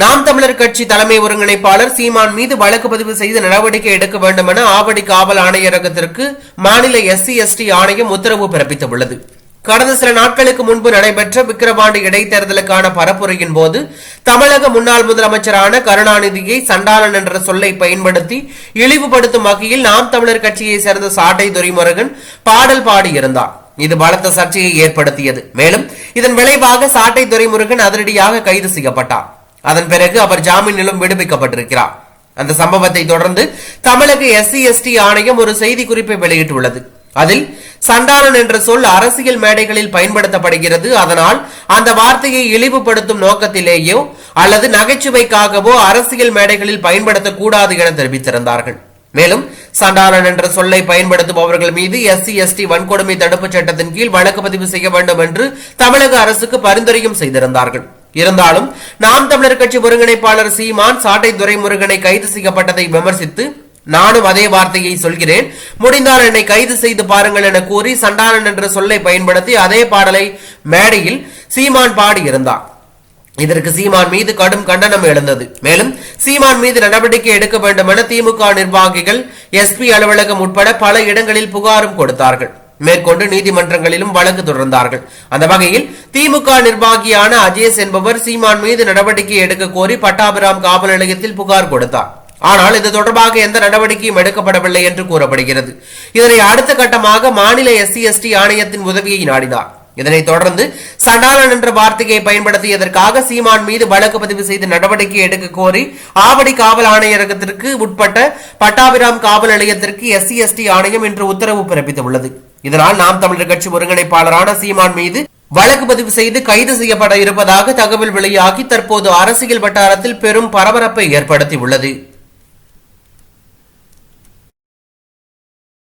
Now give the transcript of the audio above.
நாம் தமிழர் கட்சி தலைமை ஒருங்கிணைப்பாளர் சீமான் மீது வழக்கு பதிவு செய்து நடவடிக்கை எடுக்க வேண்டும் என ஆவடி காவல் ஆணையரகத்திற்கு மாநில எஸ்சி எஸ்டி ஆணையம் உத்தரவு பிறப்பித்துள்ளது. கடந்த சில நாட்களுக்கு முன்பு நடைபெற்ற விக்கிரவாண்டி இடைத்தேர்தலுக்கான பரப்புரையின் போது தமிழக முன்னாள் முதலமைச்சரான கருணாநிதியை சண்டாளன் என்ற சொல்லை பயன்படுத்தி இழிவுபடுத்தும் வகையில் நாம் தமிழர் கட்சியை சேர்ந்த சாட்டை துரைமுருகன் பாடல் பாடியிருந்தார். இது பலத்த சர்ச்சையை ஏற்படுத்தியது. மேலும் இதன் விளைவாக சாட்டை துரைமுருகன் அதிரடியாக கைது செய்யப்பட்டார். அதன் பிறகு அவர் ஜாமீனிலும் விடுவிக்கப்பட்டிருக்கிறார். அந்த சம்பவத்தை தொடர்ந்து தமிழக எஸ்சி எஸ்டி ஆணையம் ஒரு செய்தி குறிப்பை வெளியிட்டுள்ளது. அதில் சண்டாளன் என்ற சொல் அரசியல் மேடைகளில் பயன்படுத்தப்படுகிறது. அதனால் அந்த வார்த்தையை இழிவுபடுத்தும் நோக்கத்திலேயோ அல்லது நகைச்சுவைக்காகவோ அரசியல் மேடைகளில் பயன்படுத்தக்கூடாது என தெரிவித்திருந்தார்கள். மேலும் சண்டாளன் என்ற சொல்லை பயன்படுத்துபவர்கள் மீது எஸ்சி எஸ்டி வன்கொடுமை தடுப்புச் சட்டத்தின் கீழ் வழக்கு பதிவு செய்ய வேண்டும் என்று தமிழக அரசுக்கு பரிந்துரையும் செய்திருந்தார்கள். இருந்தாலும் நாம் தமிழர் கட்சி ஒருங்கிணைப்பாளர் சீமான் சாட்டை துரைமுருகனை கைது செய்யப்பட்டதை விமர்சித்து நானும் அதே வார்த்தையை சொல்கிறேன். முடிந்தால் என்னை கைது செய்து பாருங்கள் என கூறி சண்டாளன் என்ற சொல்லை பயன்படுத்தி அதே பாடலை மேடையில் சீமான் பாடியிருந்தார். இதற்கு சீமான் மீது கடும் கண்டனம் எழுந்தது. மேலும் சீமான் மீது நடவடிக்கை எடுக்க வேண்டும் என திமுக நிர்வாகிகள் எஸ்பி அலுவலகம் உட்பட பல இடங்களில் புகாரும் கொடுத்தார்கள். மேற்கொண்டு நீதிமன்றங்களிலும் வழக்கு தொடர்ந்தார்கள். அந்த வகையில் திமுக நிர்வாகியான அஜேஷ் என்பவர் சீமான் மீது நடவடிக்கை எடுக்க கோரி பட்டாபிராம் காவல் நிலையத்தில் புகார் கொடுத்தார். ஆனால் இது தொடர்பாக எந்த நடவடிக்கையும் எடுக்கப்படவில்லை என்று கூறப்படுகிறது. இதனை அடுத்த கட்டமாக மாநில எஸ்சி எஸ்டி ஆணையத்தின் உதவியை நாடினார். இதனைத் தொடர்ந்து சண்டாளன் என்ற வார்த்தையை பயன்படுத்தியதற்காக சீமான் மீது வழக்கு பதிவு செய்து நடவடிக்கை எடுக்க கோரி ஆவடி காவல் ஆணையரகத்திற்கு உட்பட்ட பட்டாபிராம் காவல் நிலையத்திற்கு எஸ்சி எஸ்டி ஆணையம் இன்று உத்தரவு பிறப்பித்துள்ளது. இதனால் நாம் தமிழர் கட்சி ஒருங்கிணைப்பாளரான சீமான் மீது வழக்கு பதிவு செய்து கைது செய்யப்பட இருப்பதாக தகவல் வெளியாகி தற்போது அரசியல் வட்டாரத்தில் பெரும் பரபரப்பை ஏற்படுத்தியுள்ளது.